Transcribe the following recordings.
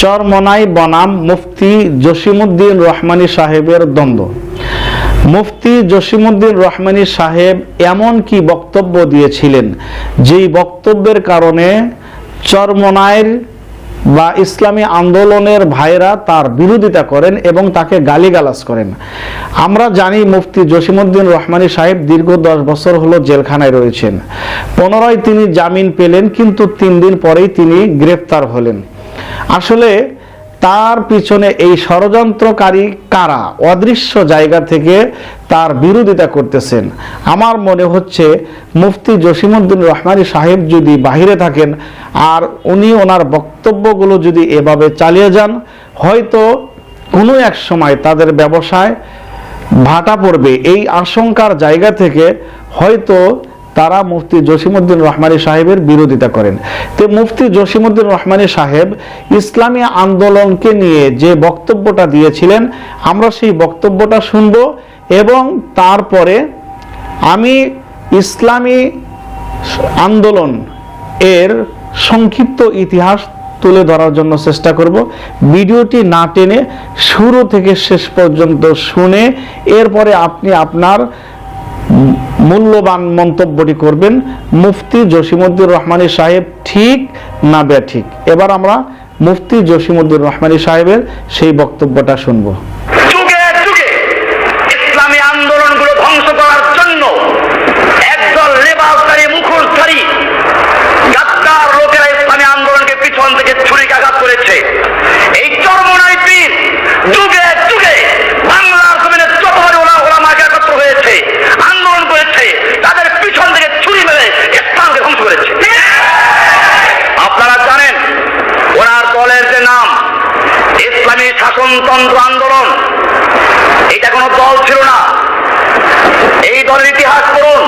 চরমনাই বনাম মুফতি জসিমুদ্দিন রহমানী সাহেবের দ্বন্দ্ব। মুফতি জসিমুদ্দিন রহমানী সাহেব এমন কি বক্তব্য দিয়েছিলেন, যেই বক্তব্যের কারণে চরমনাইয়ের বা ইসলামী আন্দোলনের ভাইরা তার বিরোধিতা করেন এবং তাকে গালিগালাজ করেন। আমরা জানি মুফতি জসিমুদ্দিন রহমানী সাহেব দীর্ঘ দশ বছর হলো জেলখানায় রয়েছেন। পুনরায় তিনি জামিন পেলেন, কিন্তু তিন দিন পরেই তিনি গ্রেফতার হলেন। আসলে তার পিছনে এই ষড়যন্ত্রকারী কারা, অদৃশ্য জায়গা থেকে তার বিরোধিতা করতেছেন। আমার মনে হচ্ছে মুফতি জসিমুদ্দিন রহমানী সাহেব যদি বাহিরে থাকেন, আর উনি ওনার বক্তব্যগুলো যদি এভাবে চালিয়ে যান, হয়তো কোনো এক সময় তাদের ব্যবসায় ভাটা পড়বে। এই আশঙ্কার জায়গা থেকে হয়তো তারা মুফতি জসিমুদ্দিন রহমানী সাহেবের বিরোধিতা করেন। তো মুফতি জসিমুদ্দিন রহমানী সাহেব ইসলামী আন্দোলনকে নিয়ে যে বক্তব্যটা দিয়েছিলেন, আমরা সেই বক্তব্যটা শুনব এবং তারপরে আমি ইসলামী আন্দোলন এর সংক্ষিপ্ত ইতিহাস তুলে ধরার জন্য চেষ্টা করব। ভিডিওটি না টেনে শুরু থেকে শেষ পর্যন্ত শুনে, এরপরে আপনি আপনার মূল্যবান মন্তব্যটি করবেন মুফতি জসিমুদ্দিন রহমানী সাহেব ঠিক না বে ঠিক এবার আমরা মুফতি জসিমুদ্দিন রহমানী সাহেবের সেই বক্তব্যটা শুনব। থেকে ছুরিকাঘাত করেছে। এই চরমনাই পীর যুগে যুগে বাংলার জমিনে যতবার ওলা ওলামাকে একত্র হয়েছে আন্দোলন করেছে তাদের পিছন থেকে ছুরি মেরে ইসলামকে ধ্বংস করেছে আপনারা জানেন ওনার দলের যে নাম ইসলামী শাসনতন্ত্র আন্দোলন। এটা কোনো দল ছিল না। এই দলের ইতিহাস পড়ুন।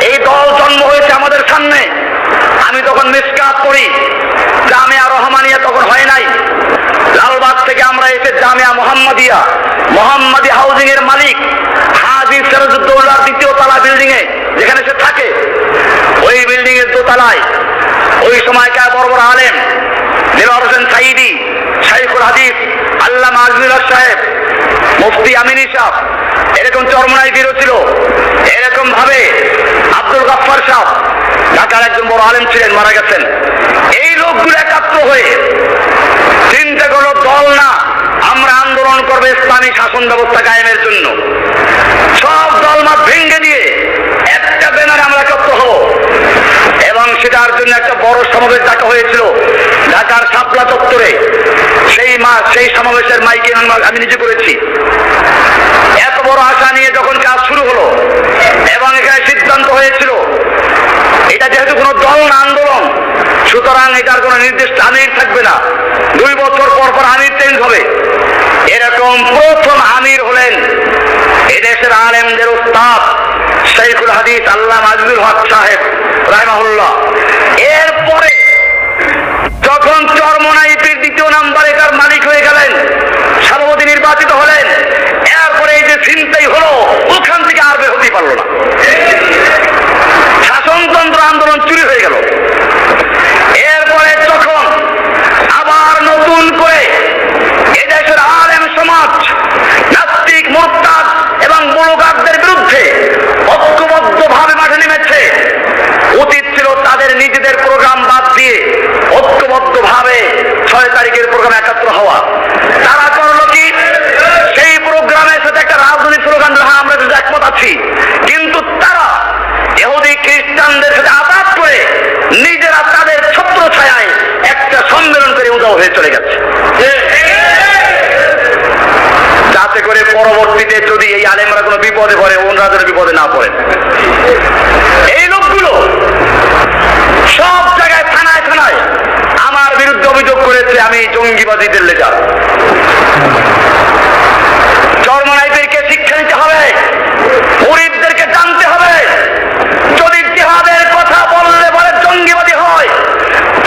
এই দল জন্ম হয়েছে আমাদের সামনে। আমি তখন মিসকাত করি। জামিয়া রহমানিয়া তখন হয় নাই। লালবাগ থেকে আমরা এসে জামিয়া মোহাম্মদিয়া, মোহাম্মদী হাউজিং এর মালিক হাজি সিরাজউদ্দৌলার দ্বিতীয় তলা বিল্ডিং এ যেখানে সে থাকে। ওই বিল্ডিং এর দোতলায় ওই সময়কার বড় বড় আলেম হোসেন সাহেব, মুফতি আমিনী এরকম আব্দুল সাহ, ঢাকার একজন বড় ছিলেন, মারা গেছেন। এই লোকগুলো হয়ে দল না, আমরা আন্দোলন করব ইসলামী শাসন ব্যবস্থা কায়েমের জন্য। সব দল দলমত ভেঙ্গে দিয়ে একটা ব্যানারে আমরা একত্র হব সেটার জন্য একটা বড় সমাবেশ ডাকা হয়েছিল ঢাকার শাপলা চত্বরে সেই মা, সেই সমাবেশের মাইকে আমি নিজে করেছি। এত বড় আশা নিয়ে যখন কাজ শুরু হলো এবং এখানে সিদ্ধান্ত হয়েছিল, এটা যেহেতু কোনো দল না আন্দোলন, সুতরাং এটার কোনো নির্দিষ্ট আমির থাকবে না। দুই বছর পর পর আমির চেঞ্জ হবে। এরকম প্রথম আমির হলেন এদেশের আলেমদের উস্তাদ শৈখুল হাদিস আল্লাহ মাজবুল হক সাহেব, রাহমাহুল্লাহ। এরপরে যখন চরমনাইপির দ্বিতীয় নাম্বারে তার মালিক হয়ে গেলেন, সভাপতি নির্বাচিত হলেন, এরপরে এই যে চিন্তাই হলো, ওখান থেকে আর বের হতেই পারল না। শাসনতন্ত্র আন্দোলন চুরি হয়ে গেল এরপরে যখন আবার নতুন করে এদেশের আলেম সমাজ নাস্তিক মোরতাদ এবং বড়গারদের বিরুদ্ধে ঐক্যবদ্ধ ভাবে মাঠে নেমেছে উচিত ছিল তাদের নিজেদের প্রোগ্রাম বাদ দিয়ে ঐক্যবদ্ধ ভাবে ছয় তারিখের প্রোগ্রাম একাত্র হওয়া তারা করল কি সেই প্রোগ্রামের সাথে একটা রাজনৈতিক স্লোগান হ্যাঁ আমরা কিন্তু একমত আছি কিন্তু তারা এহুদি খ্রিস্টানদের সাথে আঘাত করে নিজেরা তাদের ছত্র ছায়ায় একটা সম্মেলন করে উদাও হয়ে চলে গেছে। যাতে করে পরবর্তীতে যদি এই আলেমরা কোনো বিপদে পড়ে ওনরা যেন বিপদে না পড়ে। এই লোকগুলো সব জায়গায়, থানায় থানায় আমার বিরুদ্ধে অভিযোগ করেছে, আমি জঙ্গিবাদীদের লেজার। চর্মনাইদেরকে শিক্ষা নিতে হবে মুরিদদেরকে জানতে হবে যদি জিহাদের কথা বললে বলে জঙ্গিবাদী হয়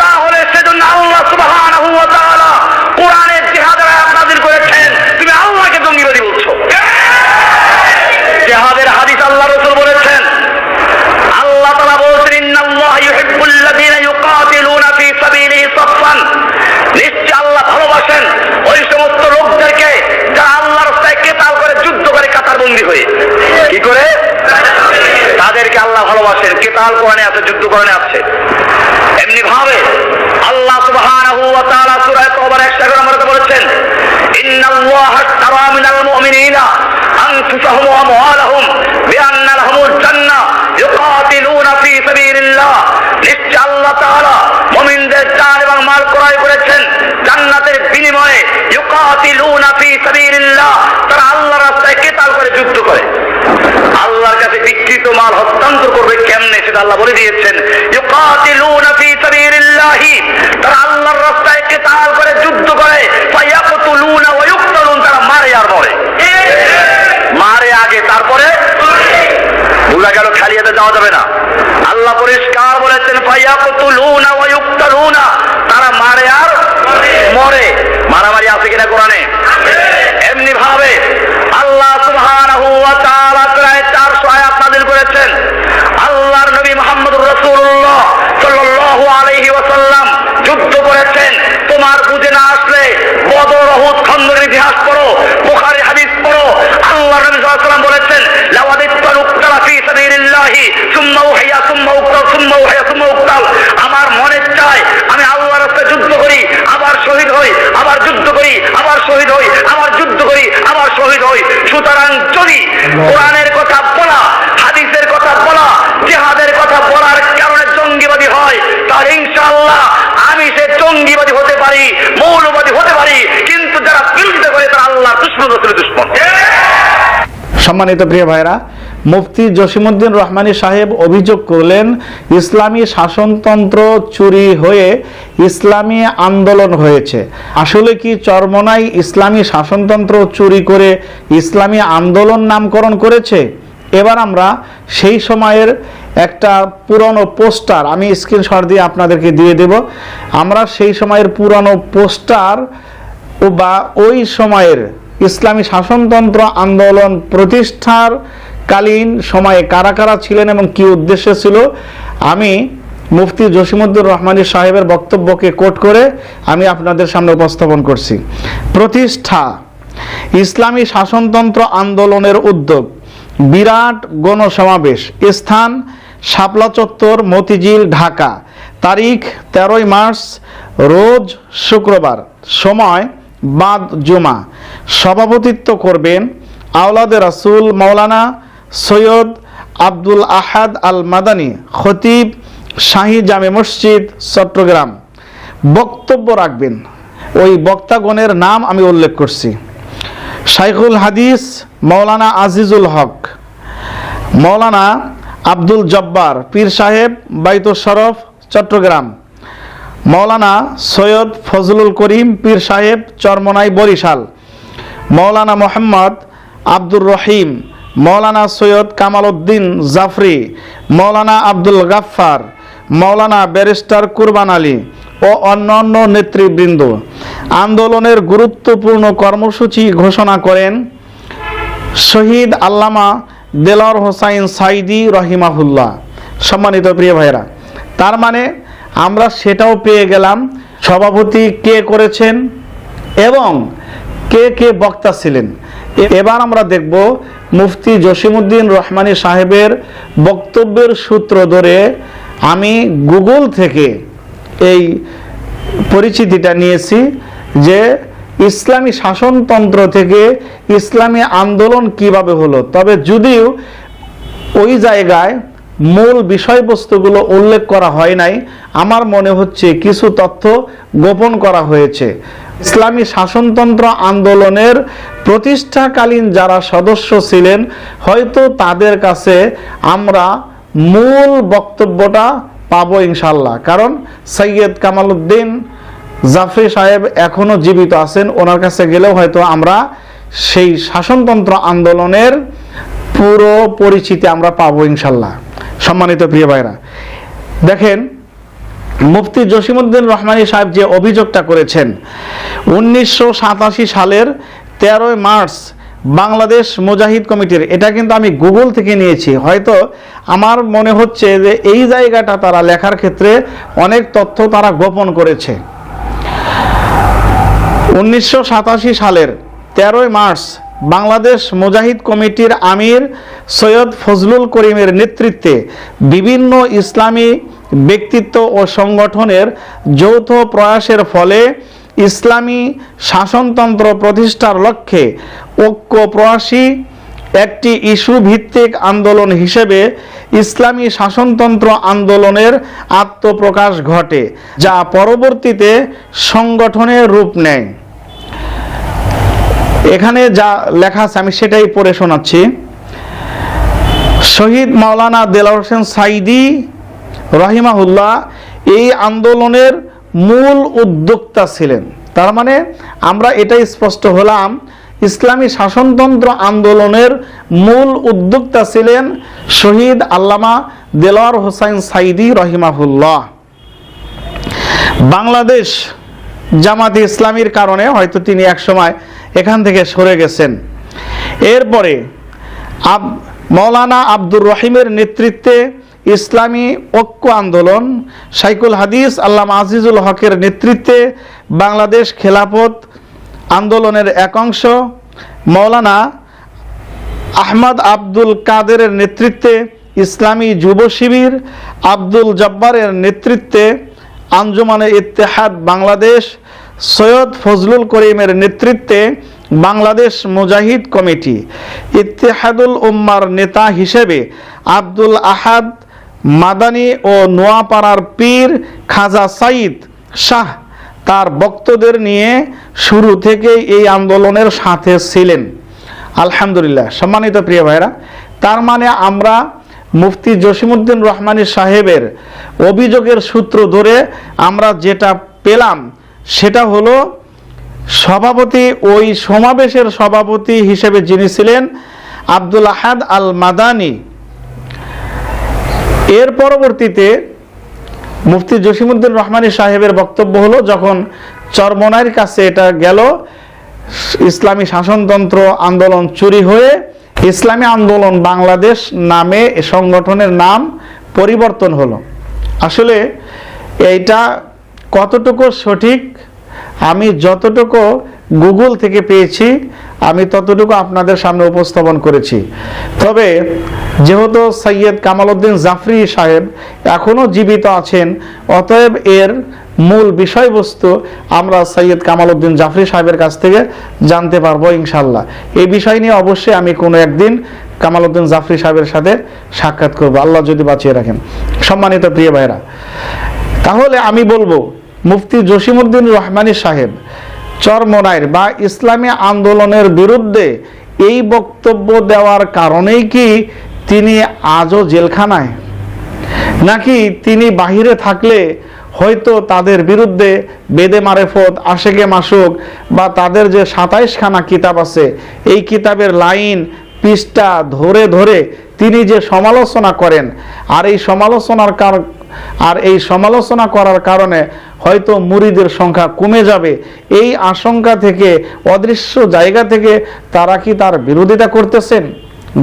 তাহলে সেজন্য আল্লাহ সুবহানাহু ওয়া আনফুসাহুম ওয়া আমওয়ালাহুম বিআন্না লাহুমুল জান্নাহ ইউকাতিলুনা ফি সাবিলিল্লাহ নিশ্চয় আল্লাহ তাআলা মুমিনদের জান এবং মাল ক্রয় করেছেন জান্নাতের বিনিময়ে ইউকাতিলুনা ফি সাবিলিল্লাহ। তারা আল্লাহর রাস্তায় কেতাল করে যুদ্ধ করে। আল্লাহর কাছে বিকৃত মাল হস্তান্তর করবে কেমনে সেটা আল্লাহ বলে দিয়েছেন। ইউকাতিলুনা ফি সাবিলিল্লাহি। তারা আল্লাহর রাস্তায় কেতাল করে যুদ্ধ করে। ফায়াকতুলুনা ওয়া ইউকতালুন। তারা মারে আর মরে। মারে আগে, তারপরে? বোঝা গেল, খালি হাতে যাওয়া যাবে না। আল্লাহ পরিষ্কার বলেছেন, ফায়াকতুলুনা ওয়া ইউকতালুনা। তারা মারে আর মরে। মারামারি আছে কিনা কোরআনে? এমনি ভাবে। আল্লাহ সুবহানাহু ওয়া তাআলা প্রায় 400 আয়াত নাযিল করেছেন। আল্লাহর নবী রাসূলুল্লাহ সাল্লাল্লাহু আলাইহি ওয়াসাল্লাম যুদ্ধ করেছেন। তোমার বুঝে না আসলে বদর, উহুদ খন্দকের ইতিহাস পড়ো বুখারী হাদিস পড়ো আল্লাহ আমার মনে চায়, আমি আল্লাহর রাস্তায় যুদ্ধ করি, আবার শহীদ হই, আবার যুদ্ধ করি, আবার শহীদ হই, আবার যুদ্ধ করি, আবার শহীদ হই। সুতরাং যদি কোরআনের কথা বলা, হাদিসের কথা বলা, জিহাদের কথা বলার কারণে জঙ্গিবাদী হয়, তাহলে ইনশাআল্লাহ আমি সে জঙ্গিবাদী হতে পারি, মৌলবাদী হতে পারি, কিন্তু যারা বিরোধিতা করে তারা আল্লাহ দুশ্মন দুশ্মন। সম্মানিত প্রিয় ভাইরা মুফতি জসিমুদ্দিন রহমানী সাহেব অভিযোগ করলেন, ইসলামী শাসনতন্ত্র চুরি হয়ে ইসলামী আন্দোলন হয়েছে। আসলে কি চরমনাই ইসলামী শাসনতন্ত্র চুরি করে ইসলামী আন্দোলন নামকরণ করেছে? এবার আমরা সেই সময়ের একটা পুরনো পোস্টার, আমি স্ক্রিনশট দিয়ে আপনাদেরকে দিয়ে দেব। আমরা সেই সময়ের পুরনো পোস্টার ও বা ওই সময়ের ইসলামী শাসনতন্ত্র আন্দোলন প্রতিষ্ঠার কালীন সময়ে কারা কারা ছিলেন এবং কি উদ্দেশ্য ছিল? আমি মুফতি জসিমুদ্দুর রহমানী সাহেবের বক্তব্যকে কোট করে আমি আপনাদের সামনে উপস্থাপন করছি। প্রতিষ্ঠা, ইসলামী শাসনতন্ত্র আন্দোলনের উদ্যোগ, বিরাট গণসমাবেশ, স্থান, শাপলা চত্বর, মতিঝিল, ঢাকা। তারিখ তেরোই মার্চ, রোজ শুক্রবার। সময় বাদ জুমা। সভাপতিত্ব করবেন আওলাদে রাসুল মৌলানা সৈয়দ আব্দুল আহাদ আল মাদানী খতিব শাহী জামে মসজিদ, চট্টগ্রাম। বক্তব্য রাখবেন। ওই বক্তাগণের নাম আমি উল্লেখ করছি। শাইখুল হাদিস মৌলানা আজিজুল হক মৌলানা আব্দুল জব্বার, পীর সাহেব বাইতুল শরফ, চট্টগ্রাম। মৌলানা সৈয়দ ফজলুল করিম পীর সাহেব চরমনাই বরিশাল, মৌলানা মোহাম্মদ আব্দুর রহিম, মৌলানা সৈয়দ কামাল উদ্দিন জাফরি, মৌলানা আব্দুল গাফফার, মৌলানা ব্যারিস্টার কুরবান আলী ও অন্যান্য নেতৃবৃন্দ। আন্দোলনের গুরুত্বপূর্ণ কর্মসূচি ঘোষণা করেন শহীদ আল্লামা দেলার হোসাইন সাইদি রহিমাহুল্লাহ। সম্মানিত প্রিয় ভাইরা তার মানে আমরা সেটাও পেয়ে গেলাম। সভাপতি কে করেছেন এবং কে কে বক্তা ছিলেন? এবার আমরা দেখব মুফতি জসিমুদ্দিন রহমানী সাহেবের বক্তব্যের সূত্র ধরে আমি গুগল থেকে এই পরিচিতিটা নিয়েছি যে ইসলামী শাসনতন্ত্র থেকে ইসলামী আন্দোলন কীভাবে হলো। তবে যদিও ওই জায়গায় মূল বিষয়বস্তুগুলো উল্লেখ করা হয় নাই। আমার মনে হচ্ছে কিছু তথ্য গোপন করা হয়েছে। ইসলামী শাসনতন্ত্র আন্দোলনের প্রতিষ্ঠাকালীন যারা সদস্য ছিলেন, হয়তো তাদের কাছে আমরা মূল বক্তব্যটা পাবো ইনশাল্লাহ কারণ সৈয়দ কামালউদ্দিন জাফরি সাহেব এখনও জীবিত আছেন। ওনার কাছে গেলেও হয়তো আমরা সেই শাসনতন্ত্র আন্দোলনের পুরো পরিচিতি আমরা পাবো ইনশাল্লাহ সম্মানিত প্রিয় ভাইরা, দেখেন, মুফতি জসিমুদ্দিন রহমানী সাহেব যে অভিযোগটা করেছেন, উনিশশো সাতাশি সালের তেরোই মার্চ বাংলাদেশ মুজাহিদ কমিটির, এটা কিন্তু আমি গুগল থেকে নিয়েছি, হয়তো আমার মনে হচ্ছে যে এই জায়গাটা তারা লেখার ক্ষেত্রে অনেক তথ্য তারা গোপন করেছে। উনিশশো সাতাশি সালের তেরোই মার্চ বাংলাদেশ মুজাহিদ কমিটির আমির সৈয়দ ফজলুল করিমের নেতৃত্বে বিভিন্ন ইসলামী ব্যক্তিত্ব ও সংগঠনের যৌথ প্রয়াসের ফলে ইসলামী শাসনতন্ত্র প্রতিষ্ঠার লক্ষ্যে ঐক্য প্রয়াসী একটি ইস্যু ভিত্তিক আন্দোলন হিসেবে ইসলামী শাসনতন্ত্র আন্দোলনের আত্মপ্রকাশ ঘটে, যা পরবর্তীতে সংগঠনের রূপ নেয়। এখানে যা লেখা আছে, আমি সেটাই পড়ে শোনাচ্ছি। শহীদ মাওলানা দেলাওয়ার হোসেন সাইদি রহিমাহুল্লাহ এই আন্দোলনের মূল উদ্যোক্তা ছিলেন। তার মানে আমরা এটাই স্পষ্ট হলাম, ইসলামী শাসনতন্ত্র আন্দোলনের মূল উদ্যোক্তা ছিলেন শহীদ আল্লামা দেলোয়ার হোসাইন সাইদি রহিমাহুল্লাহ। বাংলাদেশ জামাতে ইসলামীর কারণে, হয়তো তিনি একসময় এখান থেকে সরে গেছেন। এরপরে আব, মৌলানা আব্দুর রহিমের নেতৃত্বে ইসলামী ঐক্য আন্দোলন সাইকুল হাদিস, আল্লামা আজিজুল হকের নেতৃত্বে বাংলাদেশ খেলাফত আন্দোলনের এক অংশ, মৌলানা আহমদ আব্দুল কাদেরের নেতৃত্বে ইসলামী যুব শিবির, আব্দুল জব্বারের নেতৃত্বে আঞ্জুমানে ইত্তেহাদ বাংলাদেশ সৈয়দ ফজলুল করিমের নেতৃত্বে বাংলাদেশ মুজাহিদ কমিটি ইত্তেহাদুল উম্মার নেতা হিসেবে আব্দুল আহাদ মাদানী ও নোয়াপাড়ার পীর খাজা সাইদ শাহ তার বক্তদের নিয়ে শুরু থেকেই এই আন্দোলনের সাথে ছিলেন। আলহামদুলিল্লাহ। সম্মানিত প্রিয় ভাইরা তার মানে আমরা মুফতি জসিমুদ্দিন রহমানী সাহেবের অভিযোগের সূত্র ধরে আমরা যেটা পেলাম সেটা হলো সভাপতি, ওই সমাবেশের সভাপতি হিসেবে যিনি ছিলেন আব্দুল আহাদ আল মাদানি এর পরবর্তীতে মুফতি জসিমুদ্দিন রহমানী সাহেবের বক্তব্য হলো, যখন চরমনাইয়ের কাছে এটা গেল, ইসলামী শাসনতন্ত্র আন্দোলন চুরি হয়ে ইসলামী আন্দোলন বাংলাদেশ নামে সংগঠনের নাম পরিবর্তন হলো। আসলে এইটা কতটুকু সঠিক? আমি যতটুকু গুগল থেকে পেয়েছি, আমি ততটুকু আপনাদের সামনে উপস্থাপন করেছি। তবে যেহেতু সৈয়দ কামালউদ্দিন জাফরি সাহেব এখনও জীবিত আছেন, অতএব এর মূল বিষয়বস্তু আমরা সৈয়দ কামালউদ্দিন জাফরি সাহেবের কাছ থেকে জানতে পারব ইনশাল্লাহ এই বিষয় নিয়ে অবশ্যই আমি কোনো একদিন কামালউদ্দিন জাফরি সাহেবের সাথে সাক্ষাৎ করব। আল্লাহ যদি বাঁচিয়ে রাখেন। সম্মানিত প্রিয় ভাইরা তাহলে আমি বলব মুফতি জসিমুদ্দিন রহমানী সাহেব, চরমনাইর বা ইসলামী আন্দোলনের বিরুদ্ধে এই বক্তব্য দেওয়ার কারণেই কি তিনি আজও জেলখানায়? নাকি তিনি বাহিরে থাকলে হয়তো তাদের বিরুদ্ধে বেদে মারেফত, আশেকে মাসুক বা তাদের যে সাতাইশখানা কিতাব আছে, এই কিতাবের লাইন, পৃষ্ঠা ধরে ধরে তিনি যে সমালোচনা করেন, আর এই সমালোচনার কার আর এই সমালোচনা করার কারণে হয়তো মুরিদের সংখ্যা কমে যাবে। এই আশঙ্কা থেকে, অদৃশ্য জায়গা থেকে তারা কি তার বিরোধিতা করতেছেন?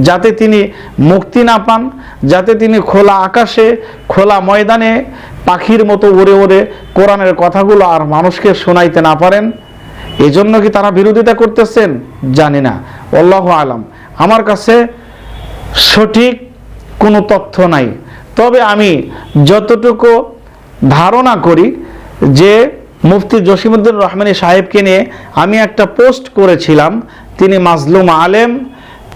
যাতে তিনি মুক্তি না পান, যাতে তিনি খোলা আকাশে, খোলা ময়দানে, পাখির মতো উড়ে উড়ে কোরআনের কথাগুলো আর মানুষকে শোনাইতে না পারেন? এজন্য কি তারা বিরোধিতা করতেছেন? জানি না। আল্লাহ আলাম। আমার কাছে সঠিক কোনো তথ্য নাই। তবে আমি যতটুকু ধারণা করি যে মুফতি জসিমুদ্দিন রহমানী সাহেবকে নিয়ে আমি একটা পোস্ট করেছিলাম, তিনি মাজলুম আলেম,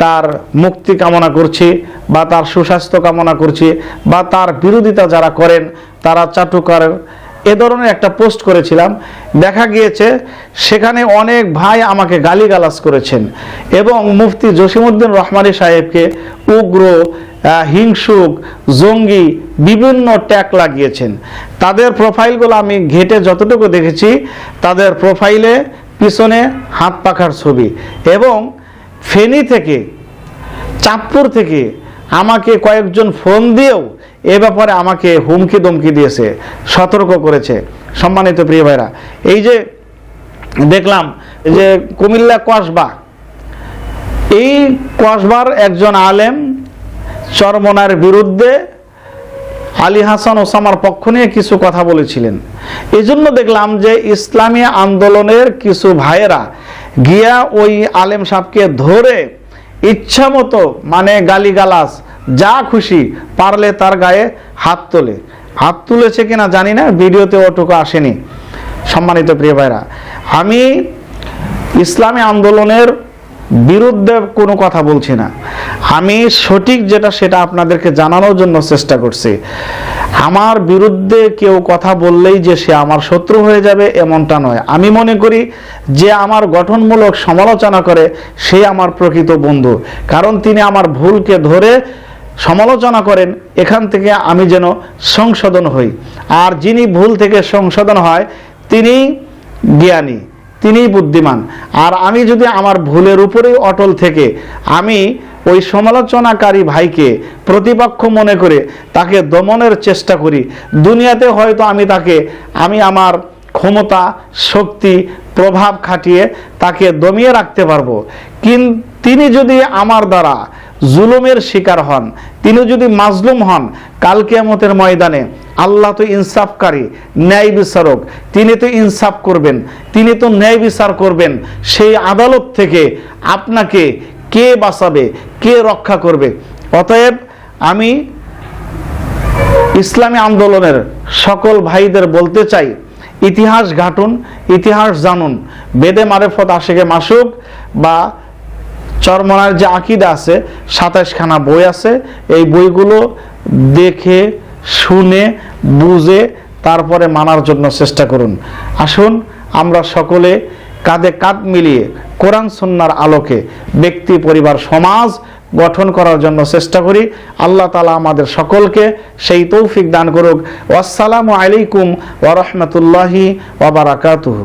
তার মুক্তি কামনা করছি বা তার সুস্বাস্থ্য কামনা করছি বা তার বিরোধিতা যারা করেন, তারা চাটুকারের এ ধরনের একটা পোস্ট করেছিলাম। দেখা গিয়েছে সেখানে অনেক ভাই আমাকে গালিগালাজ করেছেন এবং মুফতি জসিমুদ্দিন রহমানী সাহেবকে উগ্র হিংসুক, জঙ্গি বিভিন্ন ট্যাগ লাগিয়েছেন। তাদের প্রোফাইলগুলো আমি ঘেটে যতটুকু দেখেছি, তাদের প্রোফাইলে পিছনে হাত পাখার ছবি এবং ফেনী থেকে, চাঁদপুর থেকে আমাকে কয়েকজন ফোন দিয়েও এ ব্যাপারে আমাকে হুমকি দমকি দিয়েছে, সতর্ক করেছে। সম্মানিত প্রিয় ভাইরা, এই যে দেখলাম যে কুমিল্লা কসবা, এই কসবার একজন আলেম চরমনার বিরুদ্ধে আলী হাসান ওসামার পক্ষ নিয়ে কিছু কথা বলেছিলেন। এই জন্য দেখলাম যে ইসলামী আন্দোলনের কিছু ভাইয়েরা গিয়া ওই আলেম সাহেবকে ধরে ইচ্ছা মতো মানে গালিগালাজ যা খুশি পারলে তার গায়ে হাত তোলে। হাত তুলেছে কিনা জানি না, ভিডিওতে ওটুকু আসেনি। সম্মানিত প্রিয় ভাইরা, আমি ইসলামী আন্দোলনের বিরুদ্ধে কোনো কথা বলছি না। আমি সঠিক যেটা সেটা আপনাদেরকে জানানোর জন্য চেষ্টা করছি। আমার বিরুদ্ধে কেউ কথা বললেই যে সে আমার শত্রু হয়ে যাবে এমনটা নয়। আমি মনে করি যে আমার গঠনমূলক সমালোচনা করে সে আমার প্রকৃত বন্ধু। কারণ তিনি আমার ভুলকে ধরে সমালোচনা করেন, এখান থেকে আমি যেন সংশোধন হই। আর যিনি ভুল থেকে সংশোধন হয়, তিনি জ্ঞানী, তিনিই বুদ্ধিমান। আর আমি যদি আমার ভুলের উপরেই অটল থেকে, আমি ওই সমালোচনাকারী ভাইকে প্রতিপক্ষ মনে করে তাকে দমনের চেষ্টা করি। দুনিয়াতে হয়তো আমি তাকে, আমি আমার ক্ষমতা, শক্তি, প্রভাব খাটিয়ে তাকে দমিয়ে রাখতে পারব। কিন, তিনি যদি আমার দ্বারা জুলুমের শিকার হন তিনি যদি মাজলুম হন, কাল কিয়ামতের ময়দানে আল্লাহ তো ইনসাফকারী, ন্যায় বিচারক। তিনি তো ইনসাফ করবেন, তিনি তো ন্যায় বিচার করবেন। সেই আদালত থেকে আপনাকে কে বাঁচাবে, কে রক্ষা করবে? অতএব আমি ইসলামী আন্দোলনের সকল ভাইদের বলতে চাই, ইতিহাস ঘাটুন, ইতিহাস জানুন। বেদে মারেফত আশেকে মাসুক বা চরমনার যে আকিদা আছে, সাতাশখানা বই আছে, এই বইগুলো দেখে, শুনে, বুঝে, তারপরে মানার জন্য চেষ্টা করুন। আসুন, আমরা সকলে কাঁধে কাঁধ মিলিয়ে কোরআন সন্ন্যার আলোকে ব্যক্তি, পরিবার, সমাজ গঠন করার জন্য চেষ্টা করি। আল্লাহ তালা আমাদের সকলকে সেই তৌফিক দান করুক। আসসালামু আলাইকুম ওরহমতুল্লাহি ওবরাকাতুহু